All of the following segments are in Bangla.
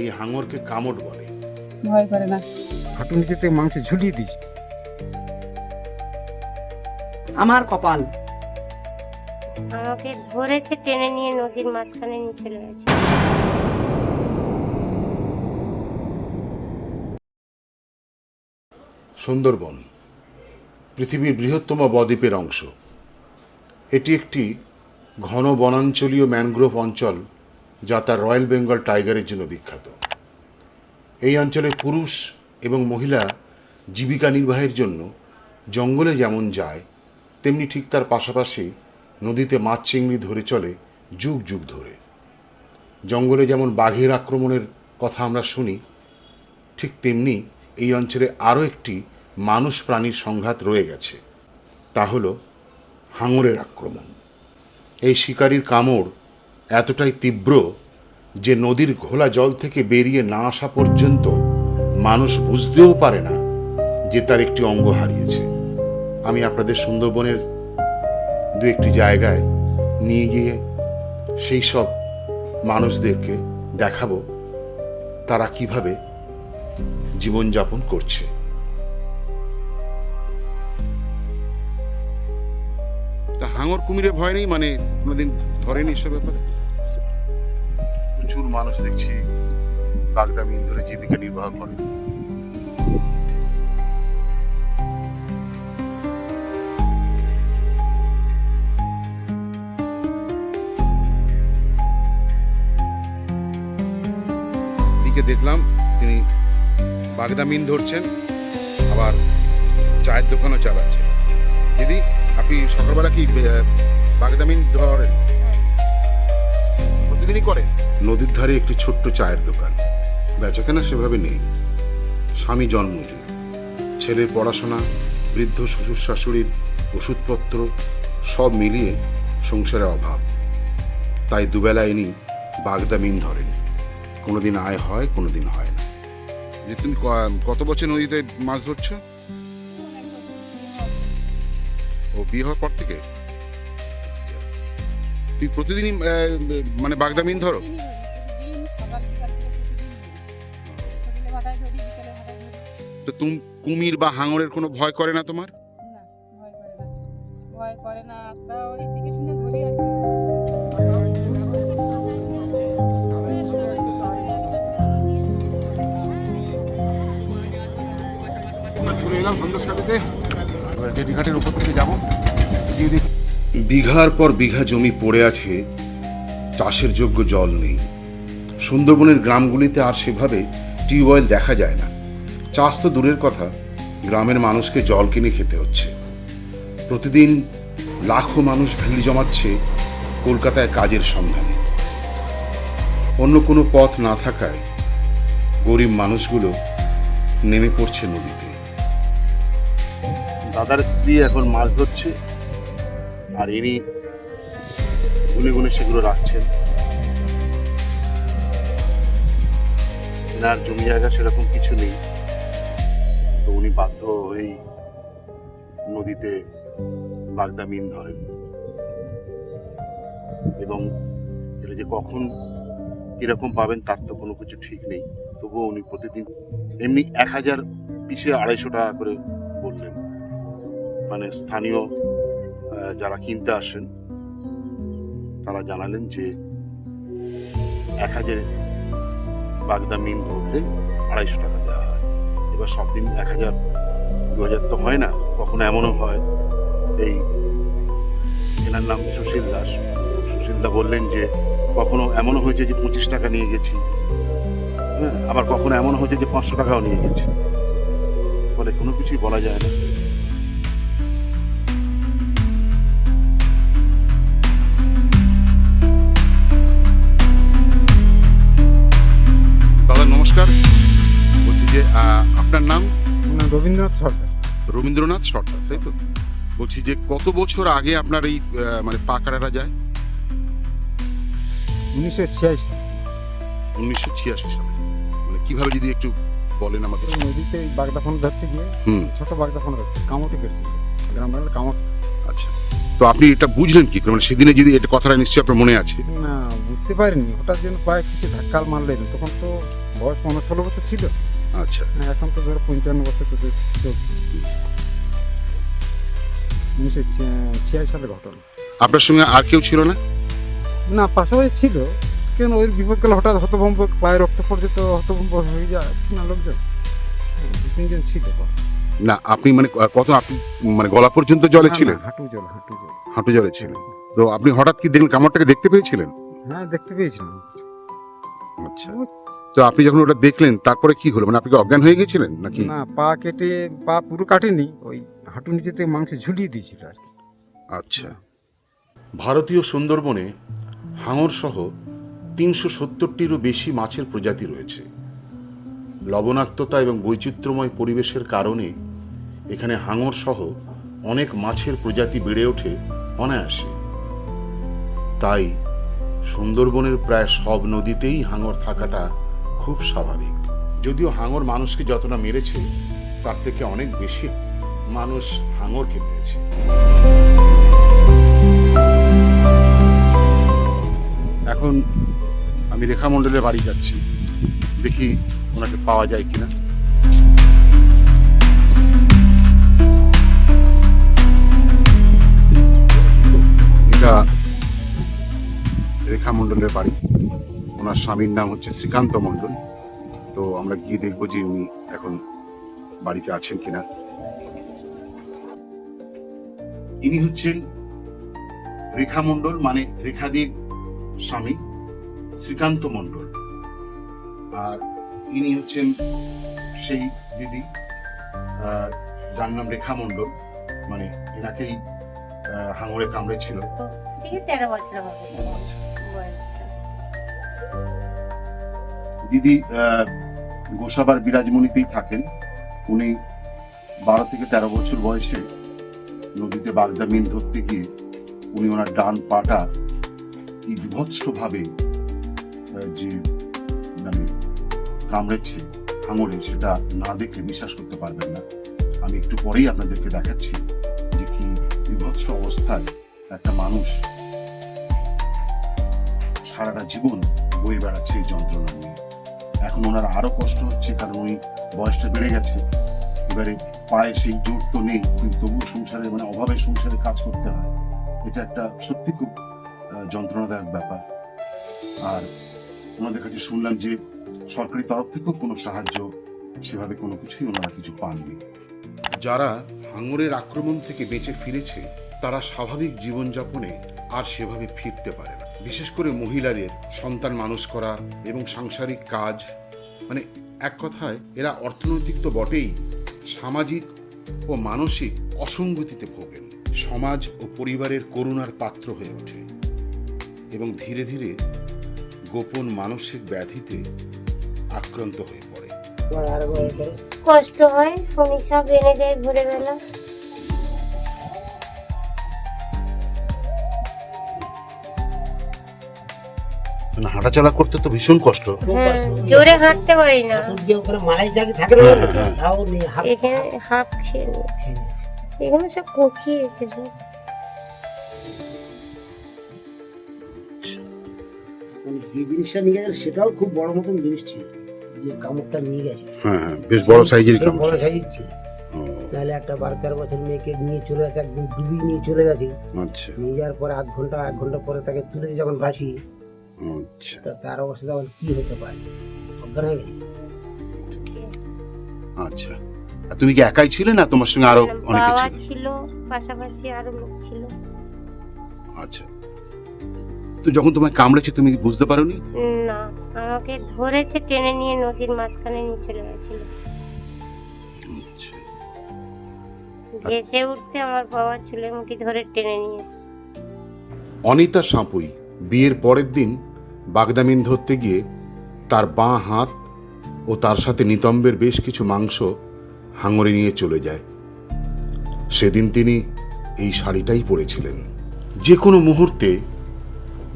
এই হাঙরকে কামট বলে। ভয় করে না। হাঁটু নিচে থেকে মাংস ঝুলিয়ে দিয়েছে। আমার কপাল। আমাকে ধরেছে টেনে নিয়ে নদীর মাঝখানে নিয়ে চলে গেছে সুন্দরবন পৃথিবীর বৃহত্তম বদ্বীপের অংশ। এটি একটি ঘন বনাঞ্চলীয় ম্যানগ্রোভ অঞ্চল। যা তার রয়্যাল বেঙ্গল টাইগারের জন্য বিখ্যাত। এই অঞ্চলে পুরুষ এবং মহিলা জীবিকা নির্বাহের জন্য জঙ্গলে যেমন যায়, তেমনি ঠিক তার পাশাপাশি নদীতে মাছ চিংড়ি ধরে চলে যুগ যুগ ধরে। জঙ্গলে যেমন বাঘের আক্রমণের কথা আমরা শুনি, ঠিক তেমনি এই অঞ্চলে আরও একটি মানুষ প্রাণীর সংঘাত রয়ে গেছে, তা হল হাঙরের আক্রমণ। এই শিকারীর কামড় এতটাই তীব্র যে নদীর ঘোলা জল থেকে বেরিয়ে না আসা পর্যন্ত মানুষ বুঝতেও পারে না যে তার একটি অঙ্গ হারিয়েছে। আমি আপনাদের সুন্দরবনের দু একটি জায়গায় নিয়ে গিয়ে সেই সব মানুষদেরকে দেখাবো তারা কীভাবে জীবনযাপন করছে। হাঙর কুমিরের ভয় নেই? মানে কোনোদিন ধরেনি এসব ব্যাপারে? প্রচুর মানুষ দেখছি বাগদা মিন ধরে জীবিকা নির্বাহ করে। দেখলাম তিনি বাগদা মিন ধরছেন, আবার চায়ের দোকানও চালাচ্ছেন। দিদি, আপনি সকালবেলা কি বাগদা মিন ধরেন? প্রতিদিনই করেন নদীর ধারে একটি ছোট্ট চায়ের দোকান। বেচাকেনা সেভাবে নেই। স্বামী জন্মজুর। ছেলের পড়াশোনা বৃদ্ধ শ্বশুর শাশুড়ির ওষুধপত্র সব মিলিয়ে সংসারে অভাব। তাই দুবেলা ইনি বাগদা মিন ধরেন। কোনোদিন আয় হয় কোনোদিন হয় না। যে তুমি কত বছর নদীতে মাছ ধরছো? ও বিয়ে হওয়ার পর থেকে? তুই প্রতিদিনই মানে বাগদা মিন ধরো? তো তুমি, কুমির বা হাঙরের কোনো ভয় করে না তোমার? ওই চলে এলাম সন্দেশখালীতে এবার জেটিঘাটের উপর থেকে যাব। গিয়ে দেখি বিঘার পর বিঘা জমি পড়ে আছে, চাষের যোগ্য জল নেই। সুন্দরবনের গ্রামগুলিতে আর সেভাবে টিউবওয়েল দেখা যায় না। চাষ তো দূরের কথা, গ্রামের মানুষকে জল কিনে খেতে হচ্ছে। প্রতিদিন লাখো মানুষ ভিড় জমাচ্ছে কলকাতায় কাজের সন্ধানে। অন্য কোনো পথ না থাকায় গরিব মানুষগুলো নেমে পড়ছে নদীতে। দাদার স্ত্রী এখন মাছ ধরছে। আর ইনি গুনে গুনে সেগুলো রাখছেন। এনার জমি জায়গা সেরকম কিছু নেই। তো উনি বাধ্য হয়েই নদীতে বাগদা মিন ধরেন। এবং এটা যে কখন কীরকম পাবেন তার তো কোনো কিছু ঠিক নেই। তবুও উনি প্রতিদিন এমনি এক হাজার পিসে আড়াইশো টাকা করে বললেন। মানে স্থানীয় যারা কিনতে আসেন, তারা জানালেন যে এক হাজার বাগদা মিন ধরলে আড়াইশো টাকা দেওয়া হয়। এবার সব দিন এক হাজার, দু হাজার তো হয় না, কখনো এমনও হয়। এই এনার নাম সুশীল দাস। সুশীল দা বললেন যে, কখনো এমনও হয়েছে যে পঁচিশ টাকা নিয়ে গেছি। হ্যাঁ আবার কখনো এমন হয়েছে যে পাঁচশো টাকাও নিয়ে গেছি। ফলে কোনো কিছুই বলা যায় না। রবীন্দ্রনাথ সরকার। রবীন্দ্রনাথ সরকার তাই তো? বলছি যে কত বছর আগে আপনার এই মানে পা কাটাটা যায়? উনিশশো ছিয়াশি উনিশশো ছিয়াশি সালে। মানে কীভাবে যদি একটু বলেন আমাদের। নদীতে এই বাগদা ধরতে গিয়ে ছোট বাগদা ফোন ধরতে কামড়ে কেটেছিল গ্রাম বাংলা কামড়। আচ্ছা। তো আপনি এটা বুঝলেন কি মানে সেদিনে যদি এটা কথাটা নিশ্চয়ই আপনার মনে আছে। না বুঝতে বুঝতে পারিনি। হঠাৎ যেন পায়ে কিছু ধাক্কাল মারলেন। তখন তো বয়স পনেরো ষোলো বছর ছিল। আচ্ছা। আর এখন তো ধরো পঞ্চান্ন বছর তো চল- চলছে। উনিশশো ছিয়াশি সালে ঘটনা। আপনার সঙ্গে আর কেউ ছিল না? না পাশাপাশি ছিল। কেন ওই বিপদ গেলে হঠাৎ হতভম্ব পায়ে রক্ত পড়ছে তো হতভম্ব হয়ে যাচ্ছে না লোকজন? হ্যাঁ, দু তিনজন ছিল না আপনি মানে কত আপনি মানে গলা পর্যন্ত জলে ছিলেন? হাঁটু জল হাঁটু জল। হাঁটু জলে ছিলেন। তো আপনি হঠাৎ কি দেখলেন কামড়টাকে দেখতে পেয়েছিলেন? হ্যাঁ দেখতে পেয়েছিলাম। আচ্ছা। তো আপনি যখন ওটা দেখলেন তারপরে কি হলো? মানে আপনি কি অজ্ঞান হয়ে গেছিলেন নাকি? না পা কেটে পা পুরো কাটেনি ওই হাঁটু নিচেতে মাংস ঝুলিয়ে দিয়েছিল আর কি। আচ্ছা। ভারতীয় সুন্দরবনে হাঙর সহ তিনশো সত্তরটিরও বেশি মাছের প্রজাতি রয়েছে। লবণাক্ততা এবং বৈচিত্র্যময় পরিবেশের কারণে এখানে হাঙর সহ অনেক মাছের প্রজাতি বেড়ে ওঠে অনায়াসে। তাই সুন্দরবনের প্রায় সব নদীতেই হাঙর থাকাটা খুব স্বাভাবিক। যদিও হাঙর মানুষকে যতটা মেরেছে, তার থেকে অনেক বেশি মানুষ হাঙরকে মেরেছে। এখন আমি রেখা মণ্ডলের বাড়ি যাচ্ছি। দেখি ওনাকে পাওয়া যায় কিনা। এটা রেখা মণ্ডলের বাড়ি। ওনার স্বামীর নাম হচ্ছে শ্রীকান্ত মণ্ডল। তো আমরা গিয়ে দেখব যে উনি এখন বাড়িতে আছেন কিনা। ইনি হচ্ছেন রেখা মণ্ডল মানে রেখাদির স্বামী শ্রীকান্ত মণ্ডল। আর ইনি হচ্ছেন সেই দিদি আহ, যার নাম রেখা মণ্ডল মানে এনাকেই হাঙরে কামড়েছিল। তেরো বছর হবে দিদি গোসাবার বিরাজমণিতেই থাকেন। উনি বারো থেকে তেরো বছর বয়সে নদীতে বাগদা মিন ধরতে গিয়ে উনি ওনার ডান পাটা কি বিভৎসভাবে যে মানে কামড়েছে হাঙড়ে সেটা না দেখলে বিশ্বাস করতে পারবেন না। আমি একটু পরেই আপনাদেরকে দেখাচ্ছি যে কি বিভৎস অবস্থায় একটা মানুষ সারাটা জীবন বয়ে বেড়াচ্ছে এই যন্ত্রণা নিয়ে। এখন ওনার আরও কষ্ট হচ্ছে, কারণ উনি বয়সটা বেড়ে গেছে। এবারে পায়ে সেই জোর তো নেই, কিন্তু তবুও সংসারে মানে অভাবে সংসারে কাজ করতে হয়। এটা একটা সত্যি খুব যন্ত্রণাদায়ক ব্যাপার। আর ওনাদের কাছে শুনলাম যে সরকারি তরফ থেকেও কোনো সাহায্য, সেভাবে কোনো কিছুই ওনারা কিছু পাননি। যারা হাঙরের আক্রমণ থেকে বেঁচে ফিরেছে, তারা স্বাভাবিক জীবনযাপনে আর সেভাবে ফিরতে পারে না। বিশেষ করে মহিলাদের সন্তান মানুষ করা এবং সাংসারিক কাজ মানে এক কথায় এরা অর্থনৈতিক তো বটেই, সামাজিক ও মানসিক অসঙ্গতিতে ভোগেন। সমাজ ও পরিবারের করুণার পাত্র হয়ে ওঠে এবং ধীরে ধীরে গোপন মানসিক ব্যাধিতে আক্রান্ত হয়ে পড়ে। কষ্ট হয় উনি সব এনে ভোরবেলা। হাঁটাচলা করতে তো ভীষণ কষ্ট। জোরে হাঁটতে পারি না। যে ওখানে মালাই জায়গা থাকে না। তাও নেই এখানে হাফ খেয়ে এখানে সব কচিয়েছে সব মানে যে জিনিসটা নিয়ে গেছে সেটাও খুব বড় মতন জিনিস ছিল। যে কামড়টা নিয়ে গেছে। হ্যাঁ হ্যাঁ বেশ বড় সাইজের সেটা বড় সাইজ ছিল। নাহলে একটা বারো তেরো বছর মেয়েকে নিয়ে চলে গেছে একদিন ডুবিয়ে নিয়ে চলে গেছে। আচ্ছা। নিয়ে যাওয়ার পরে আধ ঘণ্টা এক ঘণ্টা পরে তাকে তুলে যখন ভাসি আচ্ছা। তার অবস্থা তখন কি হতে পারে? অজ্ঞান হয়ে গেছে। আচ্ছা। আর তুমি কি একাই ছিলে না তোমার সঙ্গে আরও অনেকে বাবা ছিল পাশাপাশি আরও লোক ছিল। আচ্ছা। তো যখন তোমায় কামড়েছে তুমি বুঝতে পারোনি? না আমাকে ধরেছে টেনে নিয়ে নদীর মাঝখানে নিয়ে চলে গেছিল আচ্ছা। উঠতে আমার বাবা চুলের মুঠি ধরে টেনে নিয়ে। অনিতা সাঁপুই বিয়ের পরের দিন বাগদামিন ধরতে গিয়ে তার বাঁ হাত ও তার সাথে নিতম্বের বেশ কিছু মাংস হাঙরে নিয়ে চলে যায়। সেদিন তিনি এই শাড়িটাই পরেছিলেন। যে কোনো মুহূর্তে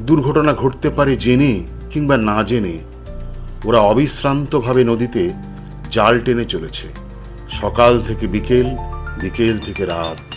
দুর্ঘটনা ঘটতে পারে জেনে কিংবা না জেনে ওরা অবিশ্রান্তভাবে নদীতে জাল টেনে চলেছে। সকাল থেকে বিকেল বিকেল থেকে রাত।